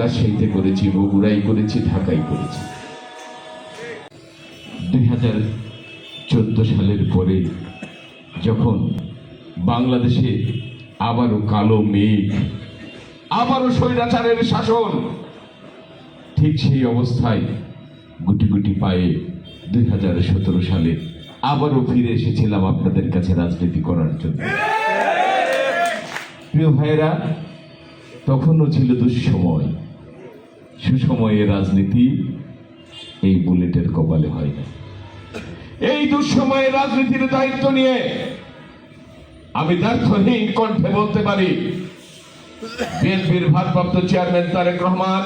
রাজশাহীতে করেছি বগুড়াই করেছি ঢাকাই করেছি। দুই হাজার চোদ্দ সালের পরে যখন বাংলাদেশে আবারও কালো মেঘ, আবারও স্বৈরাচারের শাসন, ঠিক সেই অবস্থায় গুটি গুটি পায়ে দুই হাজার সতেরো সালে আবারও ফিরে এসেছিলাম আপনাদের কাছে রাজনীতি করার জন্য। প্রিয় ভাইয়েরা, তখনও ছিল দুঃসময়। সুসময়ে রাজনীতি এই বুলেটের কপালে হয় না। এই দুঃসময়ে রাজনীতির দায়িত্ব নিয়ে আমি দ্ব্যর্থহীন কণ্ঠে বলতে পারি, বিএনপির ভারপ্রাপ্ত চেয়ারম্যান তারেক রহমান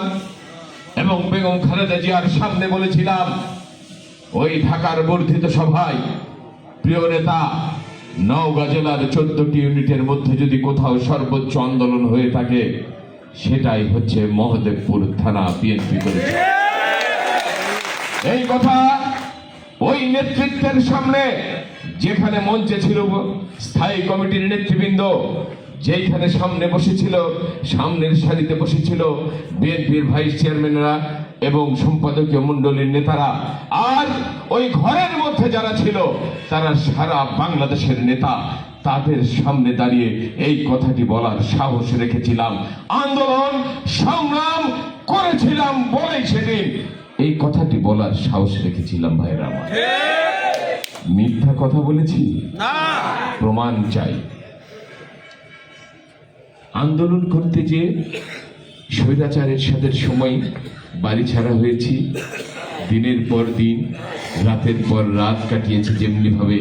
এবং বেগম খালেদা জিয়ার সামনে বলেছিলাম, ওই ঢাকার বর্ধিত সভায় প্রিয় নেতা নওগাঁ জেলার চোদ্দটি ইউনিটের মধ্যে যদি কোথাও সর্বোচ্চ আন্দোলন হয়ে থাকে সেটাই হচ্ছে মহদেবপুর থানা বিএনপি করেছে এই কথা ওই নেতৃত্বের সামনে যেখানে মঞ্চে ছিল স্থায়ী কমিটির নেতৃবৃন্দ যেখানে সামনে বসেছিল, সামনের সারিতে বসেছিল বিএনপির ভাইস চেয়ারম্যানরা এবং সম্পাদকীয় মণ্ডলীর নেতারা। আর ওই ঘরের মধ্যে যারা ছিল, তারা সারা বাংলাদেশের নেতা। তাদের সামনে দাঁড়িয়ে এই কথাটি বলার সাহস রেখেছিলাম। আন্দোলন সংগ্রাম করেছিলাম বলেই সেদিন। এই কথাটি বলার সাহস রেখেছিলাম ভাইরা আমার। মিথ্যা কথা বলেছি? প্রমাণ চাই। আন্দোলন করতে যে স্বৈরাচারের সাথে সময় বাড়ি ছাড়া হয়েছি। দিনের পর দিন রাতের পর রাত কাটিয়েছি যেমনি ভাবে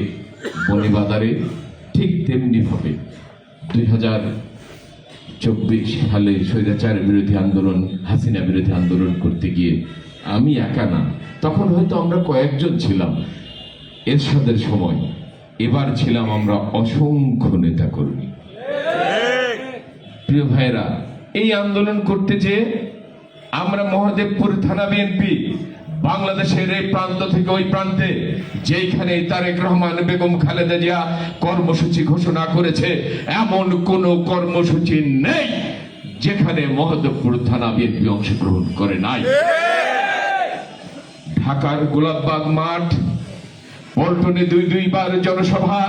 বনে বাজারে ঠিক তেমনি ভাবে দুই হাজার চব্বিশ সালে স্বৈরাচার বিরোধী আন্দোলন, হাসিনা বিরোধী আন্দোলন করতে গিয়ে আমি একা না, তখন হয়তো আমরা কয়েকজন ছিলাম এরশাদের সময়। এবার ছিলাম আমরা অসংখ্য নেতা কর্মী প্রিয় ভাইরা এই আন্দোলন করতে যে আমরা মহাদেবপুর থানা বিএনপি বাংলাদেশের এই প্রান্ত থেকে ওই প্রান্তে যেখানে তারেক রহমান, বেগম খালেদা জিয়া কর্মসূচি ঘোষণা করেছে, এমন কোন কর্মসূচি নেই যেখানে মহাদেবপুর থানা বিএনপি অংশগ্রহণ করে নাই। ঢাকার গোলাপবাগ মাঠ, পল্টনে দুই দুইবার জনসভা,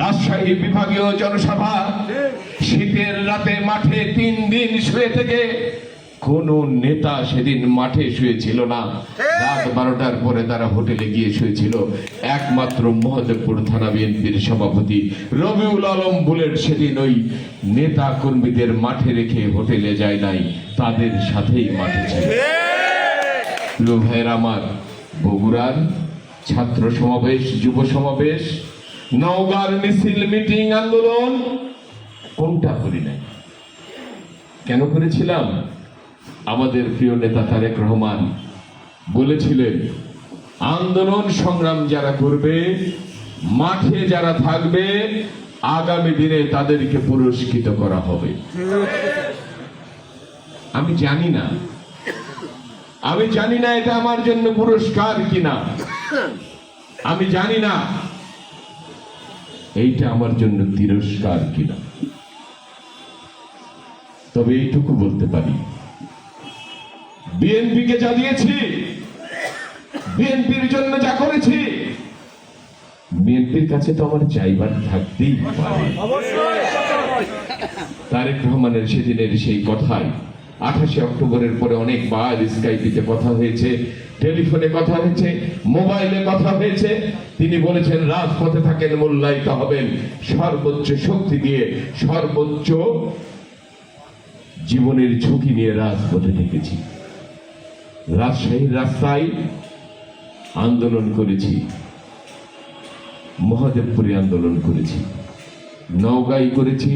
রাজশাহী বিভাগীয় জনসভা, শীতের রাতে মাঠে তিন দিন শুয়ে থেকে কোন নেতা সেদিন মাঠে শুয়েছিল না। রাত বারোটার পরে তারা হোটেলে গিয়ে শুয়েছিল। একমাত্র মহাদেবপুর থানা বিএনপির সভাপতি রবিউল আলম বুলেট সেদিন ওই নেতা কর্মীদের মাঠে রেখে হোটেলে যায় নাই। তাদের সাথেই মাঠে ছিল। প্রিয় ভাইয়ের আমার বগুড়ার ছাত্র সমাবেশ যুব সমাবেশ নওগাঁর মিছিল মিটিং আন্দোলন কোনটা করি নাই? কেন করেছিলাম? আমাদের প্রিয় নেতা তারেক রহমান বলেছিলেন, আন্দোলন সংগ্রাম যারা করবে, মাঠে যারা থাকবে, আগামী দিনে তাদেরকে পুরস্কৃত করা হবে। আমি জানি না। আমি জানি না এটা আমার জন্য পুরস্কার কিনা। আমি জানি না এইটা আমার জন্য তিরস্কার কিনা। তবে এইটুকু বলতে পারি। বিএনপিকে যা দিয়েছি, বিএনপির জন্য যা করেছি, বিএনপির কাছে তো আমার চাইবার থাকতেই পারে তারেক রহমানের সেদিনের সেই কথায় আঠাশে অক্টোবরের পরে অনেকবার স্কাইপিতে কথা হয়েছে, টেলিফোনে কথা হয়েছে, মোবাইলে কথা হয়েছে। তিনি বলেছেন, রাজপথে থাকেন মূল্যায়িত হবেন। সর্বোচ্চ শক্তি দিয়ে, সর্বোচ্চ জীবনের ঝুঁকি নিয়ে রাজপথে থেকেছি। রাজশাহীর রাস্তায় আন্দোলন করেছি। মহাদেবপুরে আন্দোলন করেছি। নওগাঁয় করেছি।